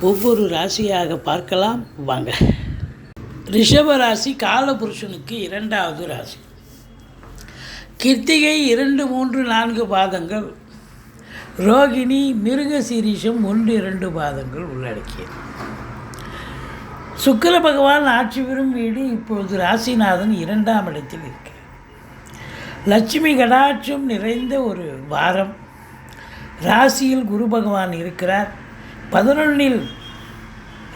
ஒவ்வொரு ராசியாக பார்க்கலாம். வாங்க. ரிஷப ராசி காலபுருஷனுக்கு இரண்டாவது ராசி. கிருத்திகை இரண்டு மூன்று நான்கு பாதங்கள். ரோகிணி மிருக சீரிஷம் ஒன்று இரண்டு பாதங்கள் உள்ளடக்கியது. சுக்கர பகவான் ஆட்சி பெறும் வீடு இப்பொழுது ராசிநாதன் இரண்டாம் இடத்தில் இருக்கிறார். லட்சுமி கடாட்சம் நிறைந்த ஒரு வாரம். ராசியில் குரு பகவான் இருக்கிறார். பதினொன்றில்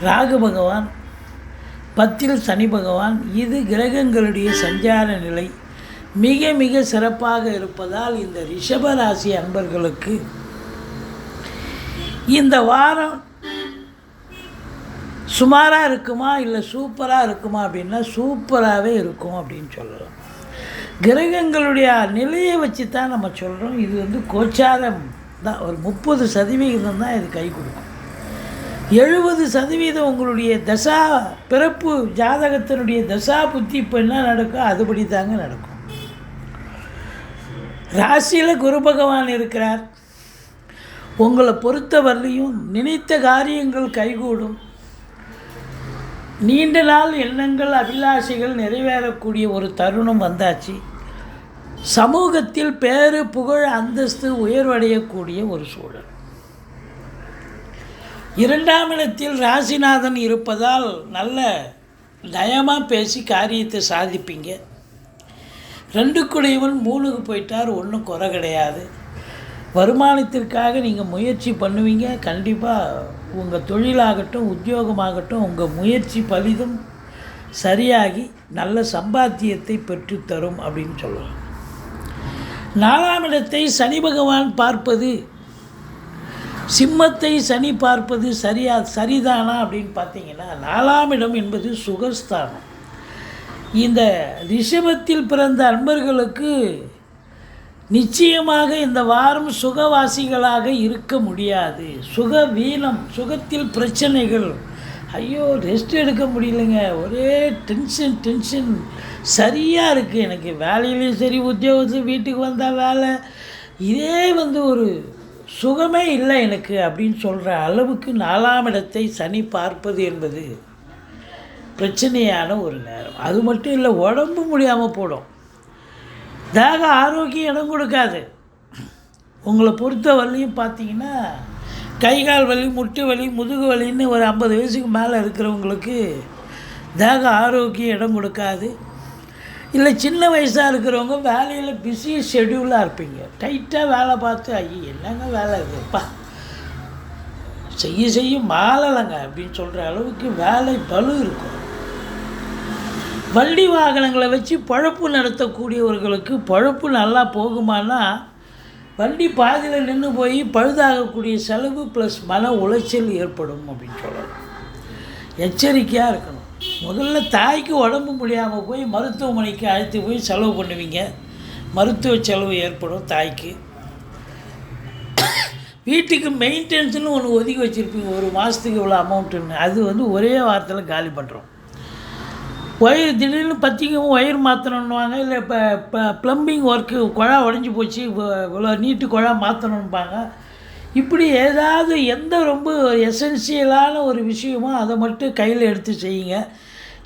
ராகு பகவான் பத்தில் சனி பகவான் இது கிரகங்களுடைய சஞ்சார நிலை. மிக மிக சிறப்பாக இருப்பதால் இந்த ரிஷபராசி அன்பர்களுக்கு இந்த வாரம் சுமாராக இருக்குமா இல்லை சூப்பராக இருக்குமா அப்படின்னா சூப்பராகவே இருக்கும் அப்படின்னு சொல்லலாம். கிரகங்களுடைய நிலையை வச்சு தான் நம்ம சொல்கிறோம் இது வந்து கோச்சாரம் தான். ஒரு முப்பது சதவிகிதம் தான் இது கை கொடுக்கும். எழுபது சதவீதம் உங்களுடைய தசா பிறப்பு ஜாதகத்தினுடைய தசா புத்தி இப்போ என்ன நடக்கும் அதுபடி தாங்க நடக்கும். ராசியில் குரு பகவான் இருக்கிறார். உங்களை பொறுத்தவரையிலையும் நினைத்த காரியங்கள் கைகூடும். நீண்ட நாள் எண்ணங்கள் அபிலாஷைகள் நிறைவேறக்கூடிய ஒரு தருணம் வந்தாச்சு. சமூகத்தில் பேரு புகழ் அந்தஸ்து உயர்வடையக்கூடிய ஒரு சூழல். இரண்டாம் இடத்தில் ராசிநாதன் இருப்பதால் நல்ல நயமாக பேசி காரியத்தை சாதிப்பீங்க. ரெண்டு குடையவன் மூணுக்கு போயிட்டார் ஒன்றும் குறை கிடையாது. வருமானத்திற்காக நீங்கள் முயற்சி பண்ணுவீங்க. கண்டிப்பாக உங்கள் தொழிலாகட்டும் உத்தியோகமாகட்டும் உங்கள் முயற்சி பலிதும் சரியாகி நல்ல சம்பாத்தியத்தை பெற்றுத்தரும் அப்படின்னு சொல்லலாம் நாலாம் இடத்தை சனி பகவான் பார்ப்பது சிம்மத்தை சனி பார்ப்பது சரியா சரிதானா அப்படின்னு பார்த்தீங்கன்னா நாலாம் இடம் என்பது சுகஸ்தானம். இந்த ரிஷபத்தில் பிறந்த அன்பர்களுக்கு நிச்சயமாக இந்த வாரம் சுகவாசிகளாக இருக்க முடியாது. சுக வீணம் சுகத்தில் பிரச்சனைகள். ஐயோ ரெஸ்ட் எடுக்க முடியலைங்க. ஒரே டென்ஷன் டென்ஷன் சரியாக இருக்குது எனக்கு வேலையிலையும் சரி உத்தியோகத்து வீட்டுக்கு வந்தால் வேலை. இதே வந்து ஒரு சுகமே இல்லை எனக்கு அப்படின்னு சொல்கிற அளவுக்கு நாலாம் இடத்தை சனி பார்ப்பது என்பது பிரச்சனையான ஒரு நேரம். அது மட்டும் இல்லை உடம்பு முடியாமல் போடும். தேக ஆரோக்கியம் இடம் கொடுக்காது. உங்களை பொறுத்த வரையும் பார்த்தீங்கன்னா கை கால் வலி முட்டு வலி முதுகு வலின்னு ஒரு ஐம்பது வயசுக்கு மேலே இருக்கிறவங்களுக்கு தேக ஆரோக்கியம் இடம் கொடுக்காது. இல்லை சின்ன வயசாக இருக்கிறவங்க வேலையில் பிஸி ஷெடியூலாக இருப்பீங்க. டைட்டாக வேலை பார்த்து ஐயோ என்னங்க வேலை இதுப்பா செய்ய செய்ய மாலலைங்க அப்படின்னு சொல்கிற அளவுக்கு வேலை பலு இருக்கும். வண்டி வாகனங்களை வச்சு பழப்பு நடத்தக்கூடியவர்களுக்கு பழப்பு நல்லா போகுமானா வண்டி பாதியில் நின்று போய் பழுதாகக்கூடிய செலவு ப்ளஸ் மன உளைச்சல் ஏற்படும் அப்படின்னு சொல்லலாம். எச்சரிக்கையாக இருக்கணும். முதல்ல தாய்க்கு உடம்பு முடியாமல் போய் மருத்துவமனைக்கு அழைத்து போய் செலவு பண்ணுவீங்க. மருத்துவ செலவு ஏற்படும் தாய்க்கு. வீட்டுக்கு மெயின்டெனன்ஸ்னு ஒன்று ஒதுக்கி வச்சுருப்பீங்க. ஒரு மாதத்துக்கு இவ்வளோ அமௌண்ட்டுன்னு. அது வந்து ஒரே வாரத்தில் காலி பண்ணுறோம் ஒயர் திடீர்னு பற்றிக்கும் ஒயர் மாற்றணுன்னுவாங்க இல்லை இப்போ இப்போ ப்ளம்பிங் ஒர்க்கு குழா உடஞ்சி போச்சு. இவ்வளோ நீட்டு குழா மாற்றணும்பாங்க இப்படி ஏதாவது எந்த ரொம்ப எசென்சியலான ஒரு விஷயமோ அதை மட்டும் கையில் எடுத்து செய்யுங்க.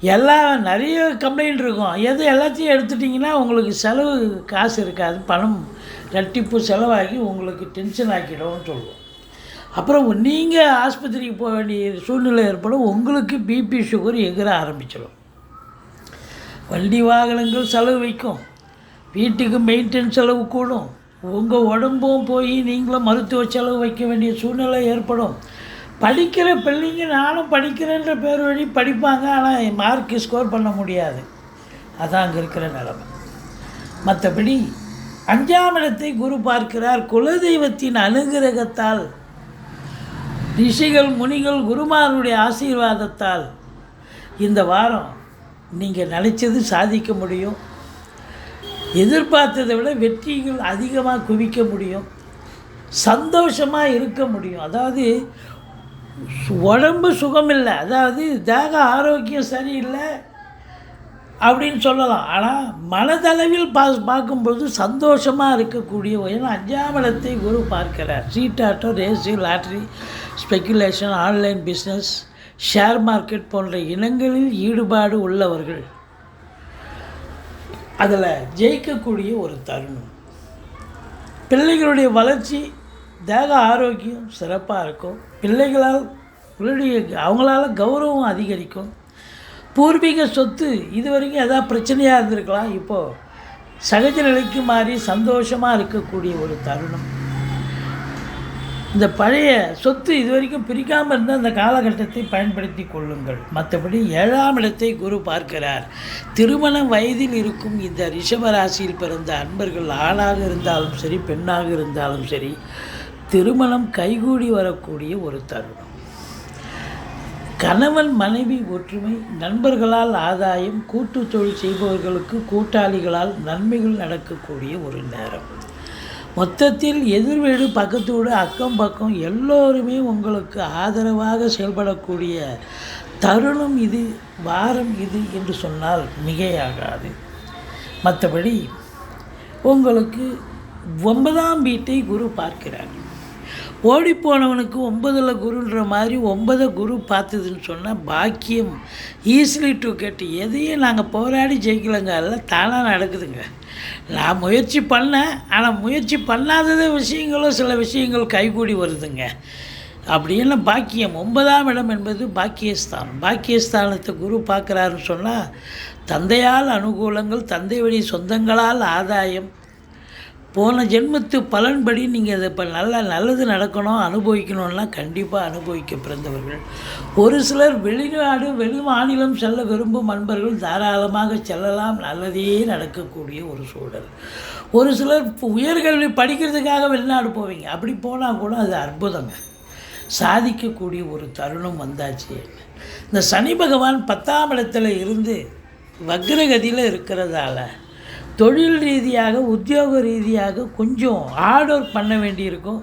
எல்லாம் நிறைய கம்ப்ளைண்ட் இருக்கும். எது எல்லாத்தையும் எடுத்துட்டிங்கன்னா உங்களுக்கு செலவு காசு இருக்காது. பணம் ரெட்டிப்பு செலவாகி உங்களுக்கு டென்ஷன் ஆக்கிடும்னு சொல்லுவோம். அப்புறம் நீங்கள் ஆஸ்பத்திரிக்கு போக வேண்டிய சூழ்நிலை ஏற்படும். உங்களுக்கு பிபி சுகர் எகிற ஆரம்பிச்சிடும். வண்டி வாகனங்கள் செலவு வைக்கும். வீட்டுக்கு மெயின்டெனன்ஸ் செலவு கூடும். உங்கள் உடம்பும் போய் நீங்களும் மருத்துவ செலவு வைக்க வேண்டிய சூழ்நிலை ஏற்படும். படிக்கிற பிள்ளைங்க நானும் படிக்கிறேன்ற பேர் வழி படிப்பாங்க ஆனால் மார்க்கு ஸ்கோர் பண்ண முடியாது. அதான் அங்கே இருக்கிற நிலைமை. மற்றபடி அஞ்சாம் இடத்தை குரு பார்க்கிறார். குலதெய்வத்தின் அனுகிரகத்தால் ரிஷிகள் முனிகள் குருமாருடைய ஆசீர்வாதத்தால் இந்த வாரம் நீங்கள் நினைச்சது சாதிக்க முடியும். எதிர்பார்த்ததை விட வெற்றிகள் அதிகமாக குவிக்க முடியும். சந்தோஷமாக இருக்க முடியும். அதாவது உடம்பு சுகம் இல்லை அதாவது தேக ஆரோக்கியம் சரியில்லை அப்படின்னு சொல்லலாம். ஆனால் மனதளவில் பா பார்க்கும்பொழுது சந்தோஷமாக இருக்கக்கூடிய ஏன்னா அஞ்சாம் இடத்தை குரு பார்க்கிறார். சீட்டாட்டம் race lottery speculation online business share market போன்ற இனங்களில் ஈடுபாடு உள்ளவர்கள். அதில் ஜெயிக்கக்கூடிய ஒரு தருணம். பிள்ளைகளுடைய வளர்ச்சி தேக ஆரோக்கியம் சிறப்பாக இருக்கும். பிள்ளைகளால் பிள்ளைடைய அவங்களால கௌரவம் அதிகரிக்கும். பூர்வீக சொத்து இது வரைக்கும் எதாவது பிரச்சனையாக இருந்திருக்கலாம். இப்போது சகஜ நிலைக்கு மாறி சந்தோஷமாக இருக்கக்கூடிய ஒரு தருணம். இந்த பழைய சொத்து இது வரைக்கும் பிரிக்காமல் இருந்த அந்த காலகட்டத்தை பயன்படுத்தி கொள்ளுங்கள். மற்றபடி ஏழாம் இடத்தை குரு பார்க்கிறார். திருமண வயதில் இருக்கும் இந்த ரிஷபராசியில் பிறந்த அன்பர்கள் ஆணாக இருந்தாலும் சரி பெண்ணாக இருந்தாலும் சரி திருமணம் கைகூடி வரக்கூடிய ஒரு தருணம். கணவன் மனைவி ஒற்றுமை நண்பர்களால் ஆதாயம் கூட்டு தொழில் செய்பவர்களுக்கு கூட்டாளிகளால் நன்மைகள் நடக்கக்கூடிய ஒரு நேரம். மொத்தத்தில் எதிர் வீடு பக்கத்து வீடு அக்கம் பக்கம் எல்லோருமே உங்களுக்கு ஆதரவாக செயல்படக்கூடிய தருணம் இது வாரம் இது என்று சொன்னால் மிகையாகாது. மற்றபடி உங்களுக்கு ஒன்பதாம் வீட்டை குரு பார்க்கிறார். ஓடிப்போனவனுக்கு ஒன்பதில் குருன்ற மாதிரி ஒன்பதை குரு பார்த்ததுன்னு சொன்னால் பாக்கியம். ஈஸிலி டு கெட் எதையும் நாங்கள் போராடி ஜெயிக்கலைங்க அதெல்லாம் தானாக நடக்குதுங்க. நான் முயற்சி பண்ணேன் ஆனால் முயற்சி பண்ணாதது விஷயங்களும் சில விஷயங்கள் கைகூடி வருதுங்க. அப்படின்னு பாக்கியம்? ஒன்பதாம் இடம் என்பது பாக்கியஸ்தானம். பாக்கியஸ்தானத்தை குரு பார்க்குறாருன்னு சொன்னால் தந்தையால் அனுகூலங்கள் தந்தை வழி சொந்தங்களால் ஆதாயம் போன ஜென்மத்து பலன்படி நீங்கள் அதை இப்போ நல்லா நல்லது நடக்கணும் அனுபவிக்கணும்னா கண்டிப்பாக அனுபவிக்க பிறந்தவர்கள். ஒரு சிலர் வெளிநாடு வெளி மாநிலம் செல்ல விரும்பும் அன்பர்கள் தாராளமாக செல்லலாம். நல்லதே நடக்கக்கூடிய ஒரு சூழல் ஒரு சிலர் இப்போ உயர்கல்வி படிக்கிறதுக்காக வெளிநாடு போவீங்க. அப்படி போனால் கூட அது அற்புதங்க. சாதிக்கக்கூடிய ஒரு தருணம் வந்தாச்சு. இந்த சனி பகவான் பத்தாம் இடத்துல இருந்து வக்ரகதியில் இருக்கிறதால தொழில் ரீதியாக உத்தியோக ரீதியாக கொஞ்சம் ஹார்ட் ஒர்க் பண்ண வேண்டியிருக்கும்.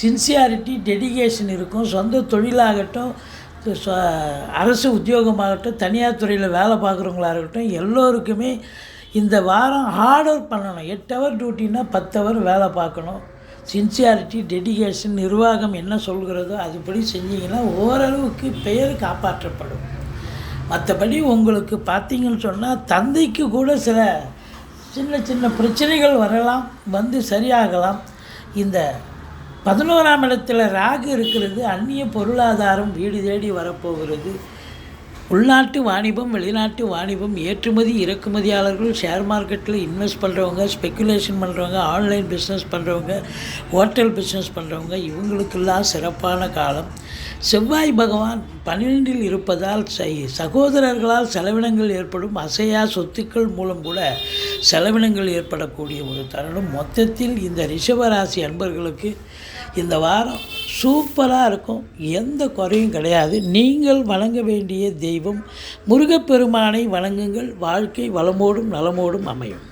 சின்சியாரிட்டி டெடிகேஷன் இருக்கும். சொந்த தொழிலாகட்டும் அரசு உத்தியோகமாகட்டும் தனியார் துறையில் வேலை பார்க்குறவங்களா இருக்கட்டும் எல்லோருக்குமே இந்த வாரம் ஹார்ட் ஒர்க் பண்ணணும். எட்டு ஹவர் டியூட்டினா பத்து ஹவர் வேலை பார்க்கணும். சின்சியாரிட்டி டெடிகேஷன் நிர்வாகம் என்ன சொல்கிறதோ அதுபடி செஞ்சீங்கன்னா ஓரளவுக்கு பெயர் காப்பாற்றப்படும். மற்றபடி உங்களுக்கு பார்த்தீங்கன்னு சொன்னால் தந்தைக்கு கூட சில சின்ன சின்ன பிரச்சனைகள் வரலாம் வந்து சரியாகலாம். இந்த பதினோராம் இடத்துல ராகு இருக்கிறது அந்நிய பொருளாதாரம் வீடு தேடி வரப்போகிறது. உள்நாட்டு வாணிபம் வெளிநாட்டு வாணிபம் ஏற்றுமதி இறக்குமதியாளர்கள் ஷேர் மார்க்கெட்டில் இன்வெஸ்ட் பண்ணுறவங்க ஸ்பெக்குலேஷன் பண்ணுறவங்க ஆன்லைன் பிஸ்னஸ் பண்ணுறவங்க ஹோட்டல் பிஸ்னஸ் பண்ணுறவங்க இவங்களுக்கெல்லாம் சிறப்பான காலம். செவ்வாய் பகவான் பன்னிரெண்டில் இருப்பதால் சை சகோதரர்களால் செலவினங்கள் ஏற்படும். அசையா சொத்துக்கள் மூலம் கூட செலவினங்கள் ஏற்படக்கூடிய ஒரு தருணம். மொத்தத்தில் இந்த ரிஷபராசி அன்பர்களுக்கு இந்த வாரம் சூப்பராக இருக்கும். எந்த குறையும் கிடையாது. நீங்கள் வணங்க வேண்டிய தெய்வம் முருகப்பெருமானை வணங்குங்கள். வாழ்க்கை வளமோடும் நலமோடும் அமையும்.